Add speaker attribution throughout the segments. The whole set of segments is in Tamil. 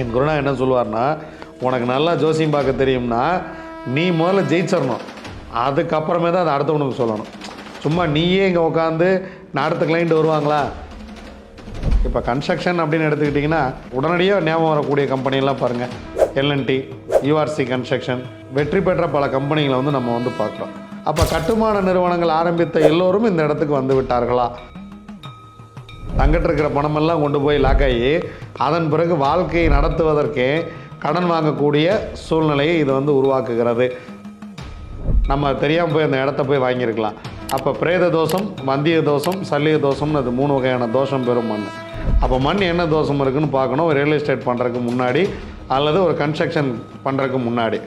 Speaker 1: என் குருநாதர் என்ன சொல்லுவார்னா உனக்கு நல்லா ஜோசியம் பார்க்க தெரியும்னா நீ முதல்ல ஜெயிச்சிடணும் அதுக்கப்புறமே தான் அதை அடுத்தவனுக்கு சொல்லணும். சும்மா நீயே இங்கே உட்காந்து நான் அடுத்த கிளைண்ட் வருவாங்களா? இப்போ கன்ஸ்ட்ரக்ஷன் அப்படின்னு எடுத்துக்கிட்டிங்கன்னா உடனடியாக ஞாபகம் வரக்கூடிய கம்பெனிலாம் பாருங்கள் எல்என்டி யூஆர்சி கன்ஸ்ட்ரக்ஷன் வெற்றி பெற்ற பல கம்பெனிகளை வந்து நம்ம வந்து பார்க்குறோம். அப்போ கட்டுமான நிறுவனங்கள் ஆரம்பித்த எல்லோரும் இந்த இடத்துக்கு வந்து விட்டார்களா? தங்கிட்டு இருக்கிற பணமெல்லாம் கொண்டு போய் லாக் ஆகி அதன் பிறகு வாழ்க்கையை நடத்துவதற்கே கடன் வாங்கக்கூடிய சூழ்நிலையை இது வந்து உருவாக்குகிறது. நம்ம தெரியாமல் போய் அந்த இடத்த போய் வாங்கியிருக்கலாம். அப்போ பிரேத தோஷம் வந்திய தோஷம் சல்லிய தோஷம்னு அது மூணு வகையான தோஷம் பெறும் மண். அப்போ மண் என்ன தோஷம் இருக்குன்னு பார்க்கணும். ஒரு ரியல் எஸ்டேட் பண்ணுறதுக்கு முன்னாடி அல்லது ஒரு கன்ஸ்ட்ரக்ஷன் பண்ணுறதுக்கு முன்னாடி.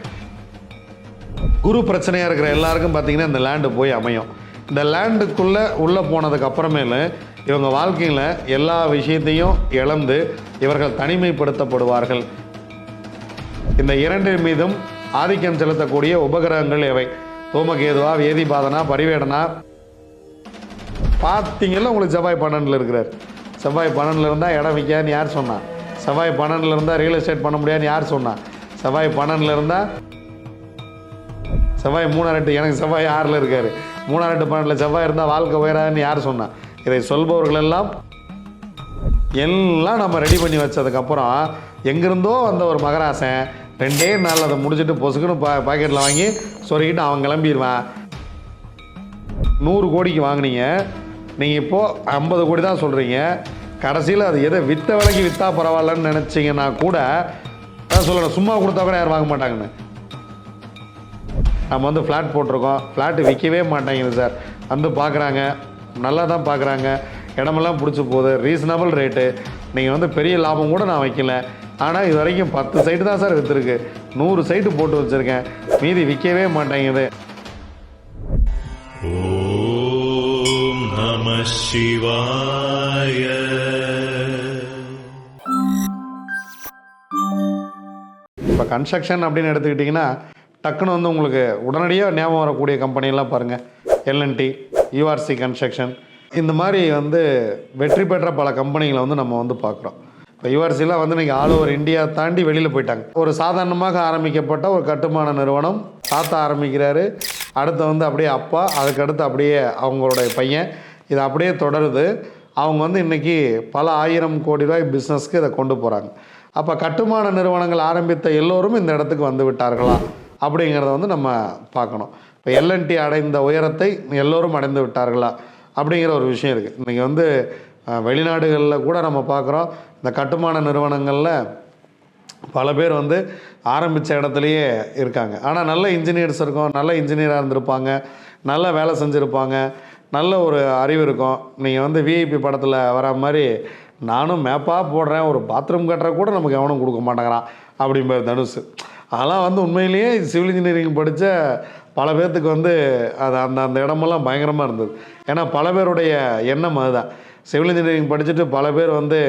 Speaker 1: குரு பிரச்சனையாக இருக்கிற எல்லாருக்கும் பார்த்தீங்கன்னா இந்த லேண்டு போய் அமையும். இந்த லேண்டுக்குள்ளே உள்ளே போனதுக்கு அப்புறமேலு இவங்க வாழ்க்கையில் எல்லா விஷயத்தையும் இழந்து இவர்கள் தனிமைப்படுத்தப்படுவார்கள். இந்த இரண்டின் மீதும் ஆதிக்கம் செலுத்தக்கூடிய உபகிரகங்கள் எவை? தோமகேதுவா வேதிபாதனா பரிவேடனா? பார்த்தீங்கன்னா உங்களுக்கு செவ்வாய் பன்னெண்டில் இருக்கிறார். செவ்வாய் பன்னெண்டில் இருந்தால் இடம் விற்காதுன்னு யார் சொன்னான் செவ்வாய் பன்னெண்டில் இருந்தால் ரியல் எஸ்டேட் பண்ண முடியாதுன்னு யார் சொன்னான் செவ்வாய் பன்னெண்டில் இருந்தால் செவ்வாய் மூணாறு எட்டு எனக்கு செவ்வாய் ஆறில் இருக்கார். மூணாறு எட்டு பன்னெண்டில் செவ்வாய் இருந்தால் வாழ்க்கை உயராதுன்னு யார் சொன்னான் இதை சொல்பவர்கள் எல்லாம் எல்லாம் நம்ம ரெடி பண்ணி வச்சதுக்கப்புறம் எங்கேருந்தோ வந்த ஒரு மகராசன் ரெண்டே நாளில் அதை முடிச்சுட்டு பொசுக்குன்னு பா பாக்கெட்டில் வாங்கி சொருகிட்டு அவன் கிளம்பிடுவான். நூறு கோடிக்கு வாங்கினீங்க. நீங்கள் இப்போது ஐம்பது கோடி தான் சொல்கிறீங்க கடைசியில் அது எதை விற்ற விலைக்கு விற்றா பரவாயில்லன்னு நினச்சிங்கன்னா கூட அதான் சொல்லணும் சும்மா கொடுத்தா கூட யாரும் வாங்க மாட்டாங்கன்னு. நம்ம வந்து ஃப்ளாட் போட்டிருக்கோம். ஃப்ளாட்டு விற்கவே மாட்டேங்குது சார். வந்து பார்க்குறாங்க. நல்லா தான் பார்க்குறாங்க. இடமெல்லாம் பிடிச்சி போகுது. ரீசனபிள் ரேட்டு நீங்கள் வந்து பெரிய லாபம் கூட நான் வைக்கல. ஆனால் இது வரைக்கும் பத்து சைட்டு தான் சார் விற்றுருக்கு நூறு சைட்டு போட்டு வச்சுருக்கேன். மீதி விற்கவே மாட்டேங்குது.
Speaker 2: நம சிவாய.
Speaker 1: இப்போ கன்ஸ்ட்ரக்ஷன் அப்படின்னு எடுத்துக்கிட்டிங்கன்னா டக்குன்னு வந்து உங்களுக்கு உடனடியாக ஞாபகம் வரக்கூடிய கம்பெனிலாம் பாருங்கள் எல்என்டி யூஆர்சி கன்ஸ்ட்ரக்ஷன் இந்த மாதிரி வந்து வெற்றி பெற்ற பல கம்பெனிகளை வந்து நம்ம வந்து பார்க்குறோம். இப்போ யூஆர்சிலாம் வந்து இன்றைக்கி ஆல் ஓவர் இந்தியா தாண்டி வெளியில் போயிட்டாங்க. ஒரு சாதாரணமாக ஆரம்பிக்கப்பட்ட ஒரு கட்டுமான நிறுவனம் தாத்தா ஆரம்பிக்கிறாரு. அடுத்து வந்து அப்படியே அப்பா அதுக்கடுத்து அப்படியே அவங்களுடைய பையன். இது அப்படியே தொடருது. அவங்க வந்து இன்றைக்கி பல ஆயிரம் கோடி ரூபாய் பிஸ்னஸ்க்கு இதை கொண்டு போகிறாங்க அப்போ கட்டுமான நிறுவனங்கள் ஆரம்பித்த எல்லோரும் இந்த இடத்துக்கு வந்து விட்டார்களா? அப்படிங்கிறத வந்து நம்ம பார்க்கணும். இப்போ எல்என்டி அடைந்த உயரத்தை எல்லோரும் அடைந்து விட்டார்களா? அப்படிங்கிற ஒரு விஷயம் இருக்குது இன்றைக்கி வந்து வெளிநாடுகளில் கூட நம்ம பார்க்குறோம் இந்த கட்டுமான நிறுவனங்களில் பல பேர் வந்து ஆரம்பித்த இடத்துலையே இருக்காங்க. ஆனால் நல்ல இன்ஜினியர்ஸ் இருக்கும் நல்ல இன்ஜினியராக இருந்திருப்பாங்க நல்ல வேலை செஞ்சுருப்பாங்க நல்ல ஒரு அறிவு இருக்கும். நீங்கள் வந்து விஐபி படத்தில் வர மாதிரி நானும் மேப்பாக போடுறேன் ஒரு பாத்ரூம் கட்டுற கூட நமக்கு எவனும் கொடுக்க மாட்டேங்கிறான் அப்படிம்பார் தனுஷ் அதெல்லாம் வந்து உண்மையிலேயே சிவில் இன்ஜினியரிங் படித்த பல பேர்த்துக்கு வந்து அது அந்த அந்த இடமெல்லாம் பயங்கரமாக இருந்தது. ஏன்னா பல பேருடைய எண்ணம் அதுதான். சிவில் இன்ஜினியரிங் படிச்சுட்டு பல பேர் வந்து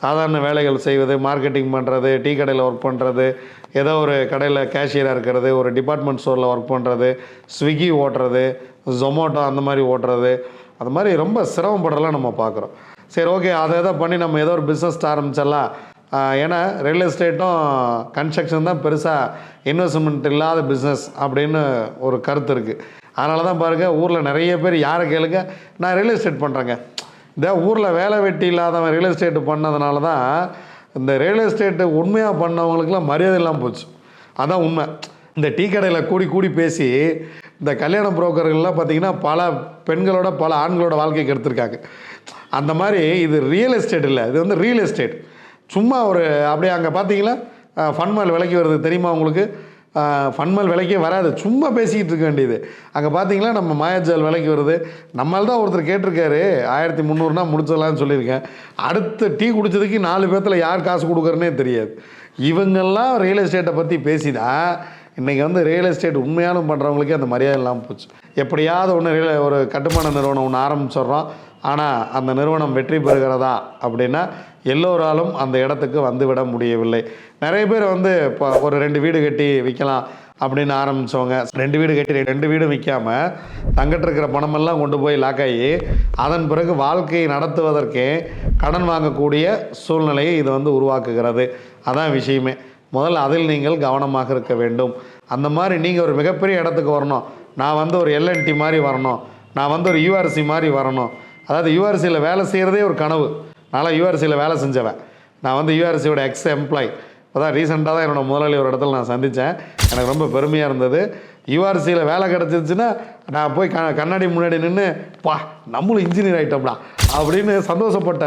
Speaker 1: சாதாரண வேலைகள் செய்வது மார்க்கெட்டிங் பண்ணுறது டீ கடையில் ஒர்க் பண்ணுறது ஏதோ ஒரு கடையில் கேஷியராக இருக்கிறது ஒரு டிபார்ட்மெண்ட் ஸ்டோரில் ஒர்க் பண்ணுறது ஸ்விக்கி ஓட்டுறது ஜொமோட்டோ அந்த மாதிரி ஓட்டுறது. அது மாதிரி ரொம்ப சிரமப்படுறதெல்லாம் நம்ம பார்க்குறோம். சரி ஓகே அதை எதை பண்ணி நம்ம ஏதோ ஒரு பிஸ்னஸ் ஆரம்பிச்சிடலாம். ஏன்னா ரியல் எஸ்டேட்டும் கன்ஸ்ட்ரக்ஷன் தான் பெருசாக இன்வெஸ்ட்மெண்ட் இல்லாத பிஸ்னஸ் அப்படின்னு ஒரு கருத்து இருக்குது அதனால தான் பாருங்கள் ஊரில் நிறைய பேர் யாரை கேளுங்க நான் ரியல் எஸ்டேட் பண்ணுறேங்க இந்த ஊரில் வேலை வெட்டி இல்லாதவன் ரியல் எஸ்டேட் பண்ணதுனால தான் இந்த ரியல் எஸ்டேட்டு உண்மையாக பண்ணவங்களுக்குலாம் மரியாதை இல்லாமல் போச்சு. அதான் உண்மை. இந்த டீ கடையில் கூடி கூடி பேசி இந்த கல்யாண புரோக்கர்கள்லாம் பார்த்திங்கன்னா பல பெண்களோட பல ஆண்களோட வாழ்க்கைக்கு எடுத்திருக்காங்க. அந்த மாதிரி இது ரியல் எஸ்டேட் இல்லை இது வந்து ரியல் எஸ்டேட் சும்மா ஒரு அப்படியே அங்கே பார்த்தீங்களா ஃபன்மால் விலைக்கு வருது தெரியுமா உங்களுக்கு? ஃபன்மால் விலைக்கே வராது. சும்மா பேசிக்கிட்டு இருக்க வேண்டியது. அங்கே பார்த்தீங்களா நம்ம மாயாஜால் விலைக்கு வருது. நம்மளால தான் ஒருத்தர் கேட்டிருக்காரு. ஆயிரத்தி முந்நூறுனா முடிச்சிடலான்னு சொல்லியிருக்கேன். அடுத்த டீ குடித்ததுக்கு நாலு பேர்த்தில் யார் காசு கொடுக்குறனே தெரியாது. இவங்கெல்லாம் ரியல் எஸ்டேட்டை பற்றி பேசினா இன்றைக்கி வந்து ரியல் எஸ்டேட் உண்மையாலும் பண்ணுறவங்களுக்கே அந்த மரியாதை இல்லாமல் போச்சு. எப்படியாவது ஒன்று ரியல் ஒரு கட்டுமான நிறுவனம் ஒன்று ஆரம்பிச்சிடுறோம். ஆனால் அந்த நிறுவனம் வெற்றி பெறுகிறதா அப்படின்னா எல்லோராலும் அந்த இடத்துக்கு வந்துவிட முடியவில்லை. நிறைய பேர் வந்து இப்போ ஒரு ரெண்டு வீடு கட்டி விற்கலாம் அப்படின்னு ஆரம்பித்தவங்க ரெண்டு வீடு கட்டி ரெண்டு வீடு விற்காமல் தங்கிட்டு இருக்கிற பணமெல்லாம் கொண்டு போய் லாக் ஆகி அதன் பிறகு வாழ்க்கையை நடத்துவதற்கே கடன் வாங்கக்கூடிய சூழ்நிலையை இது வந்து உருவாக்குகிறது. அதான் விஷயமே. முதல்ல அதில் நீங்கள் கவனமாக இருக்க வேண்டும். அந்த மாதிரி நீங்கள் ஒரு மிகப்பெரிய இடத்துக்கு வரணும். நான் வந்து ஒரு எல்என்டி மாதிரி வரணும். நான் வந்து ஒரு யூஆர்சி மாதிரி வரணும். அதாவது யூஆர்சியில் வேலை செய்கிறதே ஒரு கனவு. நான்லாம் யூஆர்சியில் வேலை செஞ்சவன். நான் வந்து யூஆர்சியோட எக்ஸ் எம்ப்ளாய் இப்போ தான் ரீசெண்டாக தான் என்னோட முதலாளி ஒரு இடத்துல நான் சந்தித்தேன் எனக்கு ரொம்ப பெருமையாக இருந்தது. யூஆர்சியில் வேலை கிடச்சிருச்சுன்னா நான் போய் க கண்ணாடி முன்னாடி நின்று பா நம்மளும் இன்ஜினியர் ஆகிட்டோம்டா அப்படின்னு சந்தோஷப்பட்ட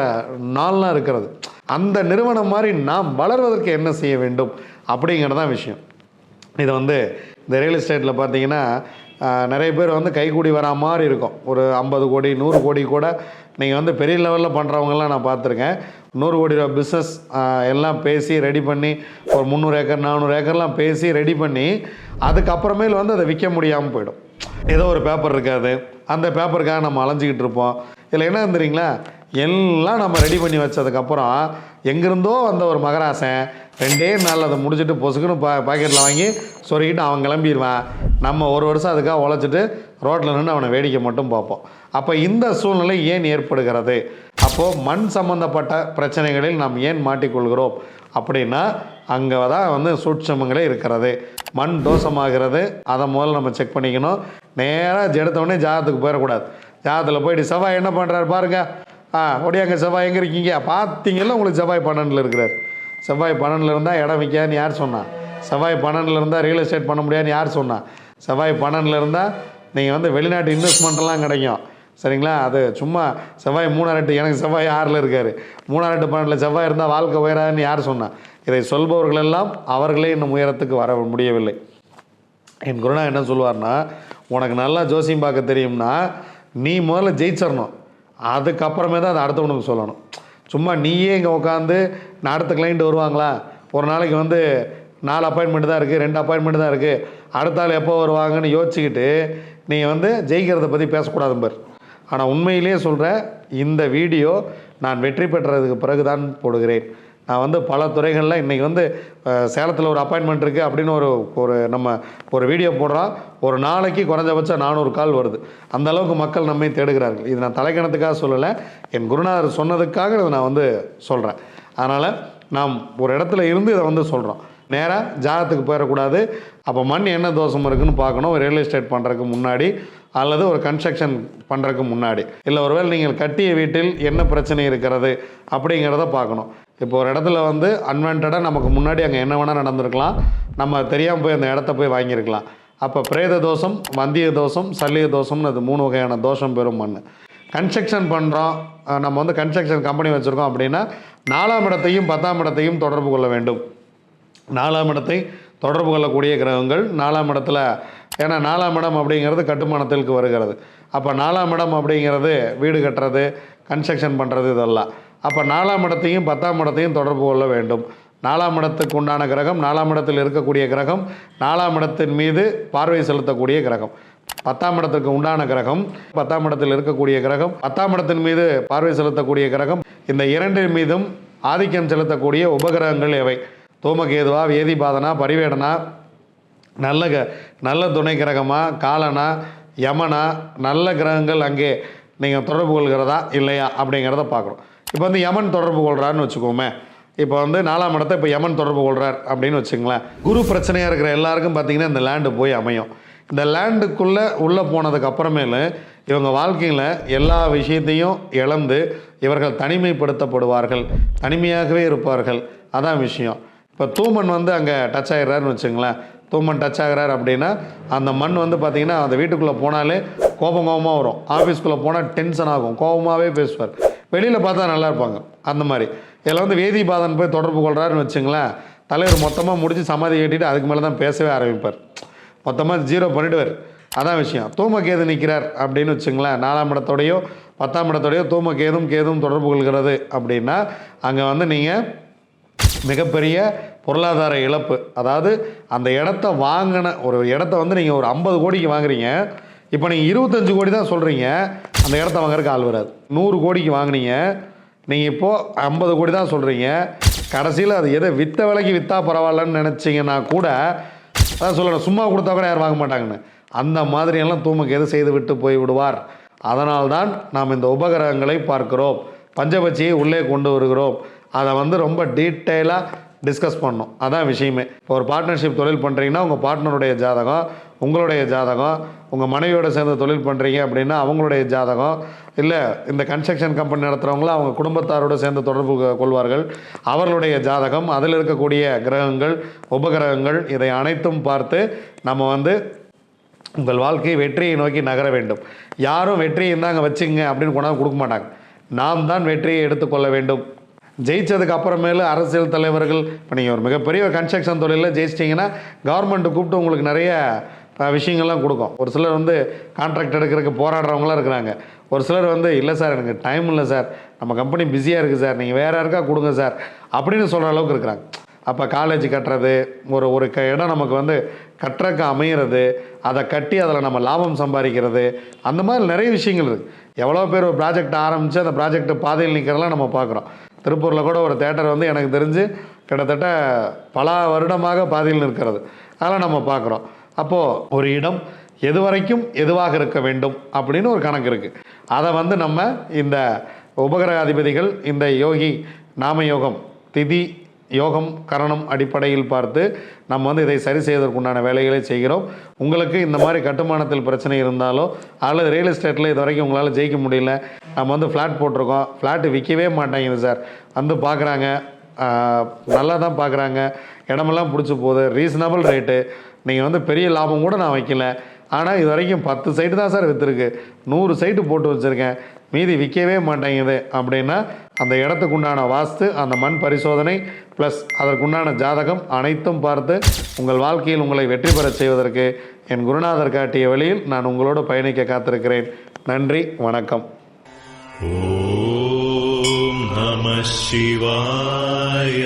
Speaker 1: நாள்லாம் இருக்கிறது. அந்த நிறுவனம் மாதிரி நாம் வளர்வதற்கு என்ன செய்ய வேண்டும் அப்படிங்கிறது தான் விஷயம். இதை வந்து இந்த ரியல் எஸ்டேட்டில் பார்த்தீங்கன்னா நிறைய பேர் வந்து கைக்கூடி வரா மாதிரி இருக்கும். ஒரு ஐம்பது கோடி நூறு கோடி கூட நீங்கள் வந்து பெரிய லெவலில் பண்ணுறவங்கலாம் நான் பார்த்துருக்கேன். நூறு கோடி ரூபா பிஸ்னஸ் எல்லாம் பேசி ரெடி பண்ணி ஒரு முந்நூறு ஏக்கர் நானூறு ஏக்கர்லாம் பேசி ரெடி பண்ணி அதுக்கப்புறமேல் வந்து அதை விற்க முடியாமல் போயிடும். ஏதோ ஒரு பேப்பர் இருக்காது. அந்த பேப்பருக்காக நம்ம அலைஞ்சிக்கிட்டு இருப்போம். இதில் என்ன இருந்துறீங்களா எல்லாம் நம்ம ரெடி பண்ணி வச்சதுக்கப்புறம் எங்கேருந்தோ வந்த ஒரு மகராசன் ரெண்டே நாள் அதை முடிச்சுட்டு பொசுக்குன்னு பா பாக்கெட்டில் வாங்கி சொருகிட்டு அவன் கிளம்பிடுவான். நம்ம ஒரு வருஷம் அதுக்காக உழைச்சிட்டு ரோட்டில் நின்று அவனை வேடிக்கை மட்டும் பார்ப்போம். அப்போ இந்த சூழ்நிலை ஏன் ஏற்படுகிறது? அப்போது மண் சம்பந்தப்பட்ட பிரச்சனைகளில் நாம் ஏன் மாட்டிக்கொள்கிறோம்? அப்படின்னா அங்கே தான் வந்து சூட்சமங்களே இருக்கிறது. மண் தோஷமாகிறது. அதை முதல்ல நம்ம செக் பண்ணிக்கணும். நேராக எடுத்தவொடனே ஜாதத்துக்கு போயிடக்கூடாது. ஜாதத்தில் போயிட்டு செவ்வாய் என்ன பண்ணுறாரு பாருங்கள் ஆ ஒடியாங்க செவ்வாய் எங்கே இருக்கீங்க? பார்த்தீங்கன்னா உங்களுக்கு செவ்வாய் பன்னெண்டில் இருக்கிறார். செவ்வாய் பன்னெண்டில் இருந்தால் இடம் விற்காதுன்னு யார் சொன்னான் செவ்வாய் பன்னெண்டில் இருந்தால் ரியல் எஸ்டேட் பண்ண முடியாதுன்னு யார் சொன்னான் செவ்வாய் பன்னெண்டில் இருந்தால் நீங்கள் வந்து வெளிநாட்டு இன்வெஸ்ட்மெண்ட்லாம் கிடைக்கும். சரிங்களா? அது சும்மா செவ்வாய் மூணாரெட்டு எனக்கு செவ்வாய் ஆறில் இருக்கார். மூணாரெட்டு பன்னெண்டில் செவ்வாய் இருந்தால் வாழ்க்கை உயராதுன்னு யார் சொன்னான் இதை சொல்பவர்கள் எல்லாம் அவர்களே இன்னும் உயரத்துக்கு வர முடியவில்லை. என் குருநாதர் என்ன சொல்லுவார்னா உனக்கு நல்லா ஜோசியம் பார்க்க தெரியும்னா நீ முதல்ல ஜெயிச்சிடணும். அதுக்கப்புறமே தான் அதை அடுத்தவனுக்கு சொல்லணும். சும்மா நீயே இங்கே உட்காந்து நான் அடுத்த கிளைண்ட் வருவாங்களா? ஒரு நாளைக்கு வந்து நாலு அப்பாயின்மெண்ட் தான் இருக்குது ரெண்டு அப்பாயின்மெண்ட் தான் இருக்குது அடுத்த ஆள் எப்போ வருவாங்கன்னு யோசிச்சுக்கிட்டு நீங்கள் வந்து ஜெயிக்கிறத பற்றி பேசக்கூடாது பார். ஆனால் உண்மையிலேயே சொல்கிற இந்த வீடியோ நான் வெற்றி பெற்றதுக்கு பிறகு தான் போடுகிறேன். நான் வந்து பல துறைகளில் இன்றைக்கி வந்து சேலத்தில் ஒரு அப்பாயின்மெண்ட் இருக்குது அப்படின்னு ஒரு ஒரு நம்ம ஒரு வீடியோ போடுறோம் ஒரு நாளைக்கு குறைஞ்சபட்சம் நானூறு கால் வருது. அந்த அளவுக்கு மக்கள் நம்மை தேடுகிறார்கள். இது நான் தலைக்கணத்துக்காக சொல்லலை. என் குருநாதர் சொன்னதுக்காக இதை நான் வந்து சொல்கிறேன் அதனால் நாம் ஒரு இடத்துல இருந்து இதை வந்து சொல்கிறோம் நேராக ஜாகத்துக்கு போயிடக்கூடாது. அப்போ மண் என்ன தோஷம் இருக்குன்னு பார்க்கணும். ரியல் எஸ்டேட் பண்ணுறதுக்கு முன்னாடி அல்லது ஒரு கன்ஸ்ட்ரக்ஷன் பண்ணுறதுக்கு முன்னாடி. இல்லை ஒருவேளை நீங்கள் கட்டிய வீட்டில் என்ன பிரச்சனை இருக்கிறது அப்படிங்கிறத பார்க்கணும். இப்போ ஒரு இடத்துல வந்து அன்வான்டாக நமக்கு முன்னாடி அங்கே என்ன வேணால் நடந்திருக்கலாம். நம்ம தெரியாமல் போய் அந்த இடத்த போய் வாங்கியிருக்கலாம். அப்போ பிரேத தோஷம் வந்திய தோஷம் சல்லிய தோஷம்னு அது மூணு வகையான தோஷம் பெறும் மண் கன்ஸ்ட்ரக்ஷன் பண்ணுறோம் நம்ம வந்து கன்ஸ்ட்ரக்ஷன் கம்பெனி வச்சுருக்கோம் அப்படின்னா நாலாம் இடத்தையும் பத்தாம் இடத்தையும் தொடர்பு கொள்ள வேண்டும். நாலாம் இடத்தை தொடர்பு கொள்ளக்கூடிய கிரகங்கள் நாலாம் இடத்துல ஏன்னா நாலாம் இடம் அப்படிங்கிறது கட்டுமானத்திற்கு வருகிறது. அப்போ நாலாம் இடம் அப்படிங்கிறது வீடு கட்டுறது கன்ஸ்ட்ரக்ஷன் பண்ணுறது இதெல்லாம். அப்போ நாலாம் இடத்தையும் பத்தாம் இடத்தையும் தொடர்பு கொள்ள வேண்டும். நாலாம் இடத்துக்கு உண்டான கிரகம் நாலாம் இடத்தில் இருக்கக்கூடிய கிரகம் நாலாம் இடத்தின் மீது பார்வை செலுத்தக்கூடிய கிரகம். பத்தாம் இடத்துக்கு உண்டான கிரகம் பத்தாம் இடத்தில் இருக்கக்கூடிய கிரகம் பத்தாம் இடத்தின் மீது பார்வை செலுத்தக்கூடிய கிரகம் இந்த இரண்டின் மீதும் ஆதிக்கம் செலுத்தக்கூடிய உபகிரகங்கள் எவை தோமகேதுவா வேதிபாதனா பரிவேடனா நல்ல க நல்ல துணை கிரகமா காலனா யமனா நல்ல கிரகங்கள் அங்கே நீங்கள் தொடர்பு கொள்கிறதா இல்லையா அப்படிங்கிறத பார்க்குறோம். இப்போ வந்து யமன் தொடர்பு கொள்கிறான்னு வச்சுக்கோமே. இப்போ வந்து நாலாம் இடத்த இப்போ யமன் தொடர்பு கொள்கிறார் அப்படின்னு வச்சுங்களேன். குரு பிரச்சனையாக இருக்கிற எல்லாருக்கும் பார்த்தீங்கன்னா இந்த லேண்டு போய் அமையும். இந்த லேண்டுக்குள்ளே உள்ளே போனதுக்கு அப்புறமேலு இவங்க வாழ்க்கையில் எல்லா விஷயத்தையும் இழந்து இவர்கள் தனிமைப்படுத்தப்படுவார்கள். தனிமையாகவே இருப்பார்கள். அதான் விஷயம். இப்போ தூமன் வந்து அங்கே டச் ஆகிடுறாருன்னு வச்சுங்களேன். தூமன் டச் ஆகிறார் அப்படின்னா அந்த மண் வந்து பார்த்திங்கன்னா அந்த வீட்டுக்குள்ளே போனாலே கோபம் கோபமாக வரும். ஆஃபீஸ்க்குள்ளே போனால் டென்ஷன் ஆகும். கோபமாகவே பேசுவார். வெளியில் பார்த்தா நல்லா இருப்பாங்க. அந்த மாதிரி. இதில் வந்து வேதிபாதன் போய் தொடர்பு கொள்கிறாருன்னு வச்சுங்களேன் தலைவர் மொத்தமாக முடிச்சு சமாதி கட்டிட்டு அதுக்கு மேலே தான் பேசவே ஆரம்பிப்பார். மொத்தமாக ஜீரோ பண்ணிடுவார். அதான் விஷயம். தூமகேது நிற்கிறார் அப்படின்னு வச்சுங்களேன் நாலாம் இடத்தோடையோ பத்தாம் இடத்தோடையோ தூமகேதும் கேதும் தொடர்பு கொள்கிறது அப்படின்னா அங்கே வந்து நீங்கள் மிகப்பெரிய பொருளாதார இழப்பு. அதாவது அந்த இடத்த வாங்கின ஒரு இடத்த வந்து நீங்கள் ஒரு ஐம்பது கோடிக்கு வாங்குறீங்க இப்போ நீங்கள் இருபத்தஞ்சு கோடி தான் சொல்கிறீங்க அந்த இடத்த வாங்குறதுக்கு ஆள் வராது. நூறு கோடிக்கு வாங்குனீங்க. நீங்கள் இப்போது ஐம்பது கோடி தான் சொல்கிறீங்க கடைசியில் அது எதை விற்ற விலைக்கு விற்றா பரவாயில்லன்னு நினச்சிங்கன்னா கூட அதான் சொல்லணும் சும்மா கொடுத்தா கூட யாரும் வாங்க மாட்டாங்கன்னு. அந்த மாதிரியெல்லாம் தூமுக்கு எது செய்து விட்டு போய் விடுவார்? அதனால்தான் நாம் இந்த உபகரணங்களை பார்க்கிறோம். பஞ்சபட்சியை உள்ளே கொண்டு வருகிறோம். அதை வந்து ரொம்ப டீட்டெயிலாக டிஸ்கஸ் பண்ணணும். அதான் விஷயமே. இப்போ ஒரு பார்ட்னர்ஷிப் தொழில் பண்ணுறீங்கன்னா உங்கள் பார்ட்னருடைய ஜாதகம் உங்களுடைய ஜாதகம் உங்கள் மனைவியோட சேர்ந்து தொழில் பண்ணுறீங்க அப்படின்னா அவங்களுடைய ஜாதகம் இல்லை இந்த கன்ஸ்ட்ரக்ஷன் கம்பெனி நடத்துகிறவங்களும் அவங்க குடும்பத்தாரோடு சேர்ந்து தொடர்பு கொள்வார்கள். அவர்களுடைய ஜாதகம் அதில் இருக்கக்கூடிய கிரகங்கள் உபகிரகங்கள் இதை அனைத்தும் பார்த்து நம்ம வந்து உங்கள் வாழ்க்கை வெற்றியை நோக்கி நகர வேண்டும். யாரும் வெற்றியை இருந்தாங்க வச்சுங்க அப்படின்னு கொண்டாந்து கொடுக்க மாட்டாங்க. நாம் தான் வெற்றியை எடுத்துக்கொள்ள வேண்டும். ஜெயித்ததுக்கு அப்புறமேலு அரசியல் தலைவர்கள் இப்போ நீங்கள் ஒரு மிகப்பெரிய கன்ஸ்ட்ரக்ஷன் தொழிலில் ஜெயிச்சிட்டிங்கன்னா கவர்மெண்ட்டு கூப்பிட்டு உங்களுக்கு நிறைய விஷயங்கள்லாம் கொடுக்கும். ஒரு சிலர் வந்து கான்ட்ராக்ட் எடுக்கிறதுக்கு போராடுறவங்களாம் இருக்கிறாங்க. ஒரு சிலர் வந்து இல்லை சார் எனக்கு டைம் இல்லை சார் நம்ம கம்பெனி பிஸியாக இருக்குது சார் நீங்கள் வேறு யாருக்கா கொடுங்க சார் அப்படின்னு சொல்கிற அளவுக்கு இருக்கிறாங்க. அப்போ காலேஜ் கட்டுறது ஒரு ஒரு க இடம் நமக்கு வந்து கட்டுறக்கு அமையிறது அதை கட்டி அதில் நம்ம லாபம் சம்பாதிக்கிறது அந்த மாதிரி நிறைய விஷயங்கள் இருக்குது எவ்வளோ பேர் ஒரு ப்ராஜெக்ட் ஆரம்பித்து அந்த ப்ராஜெக்ட் பாதையில் நிற்கிறதெல்லாம் நம்ம பார்க்குறோம். திருப்பூரில் கூட ஒரு தேட்டர் வந்து எனக்கு தெரிஞ்சு கிட்டத்தட்ட பல வருடமாக பாதையில் நிற்கிறது. அதெல்லாம் நம்ம பார்க்குறோம். அப்போது ஒரு இடம் எது வரைக்கும் எதுவாக இருக்க வேண்டும் அப்படின்னு ஒரு கணக்கு இருக்குது அதை வந்து நம்ம இந்த உபகிரக அதிபதிகள் இந்த யோகி நாமயோகம் திதி யோகம் கரணம் அடிப்படையில் பார்த்து நம்ம வந்து இதை சரி செய்வதற்குண்டான வேலைகளை செய்கிறோம். உங்களுக்கு இந்த மாதிரி கட்டுமானத்தில் பிரச்சனை இருந்தாலோ அல்லது ரியல் எஸ்டேட்டில் இது வரைக்கும் உங்களால் ஜெயிக்க முடியல நம்ம வந்து ஃப்ளாட் போட்டிருக்கோம். ஃப்ளாட்டு விற்கவே மாட்டேங்குது சார் வந்து பார்க்குறாங்க நல்லா தான் பார்க்குறாங்க இடமெல்லாம் பிடிச்சி போகுது. ரீசனபிள் ரேட்டு நீங்கள் வந்து பெரிய லாபம் கூட நான் வைக்கல. ஆனால் இது வரைக்கும் பத்து சைட்டு தான் சார் விற்றுருக்கு நூறு சைட்டு போட்டு வச்சுருக்கேன். மீதி விற்கவே மாட்டேங்குது. அப்படின்னா அந்த இடத்துக்குண்டான வாஸ்து அந்த மண் பரிசோதனை ப்ளஸ் அதற்குண்டான ஜாதகம் அனைத்தும் பார்த்து உங்கள் வாழ்க்கையில் உங்களை வெற்றி பெறச் செய்வதற்கு என் குருநாதர் காட்டிய வழியில் நான் உங்களோடு பயணிக்க காத்திருக்கிறேன். நன்றி வணக்கம்.
Speaker 2: ஓம் நம சிவாய.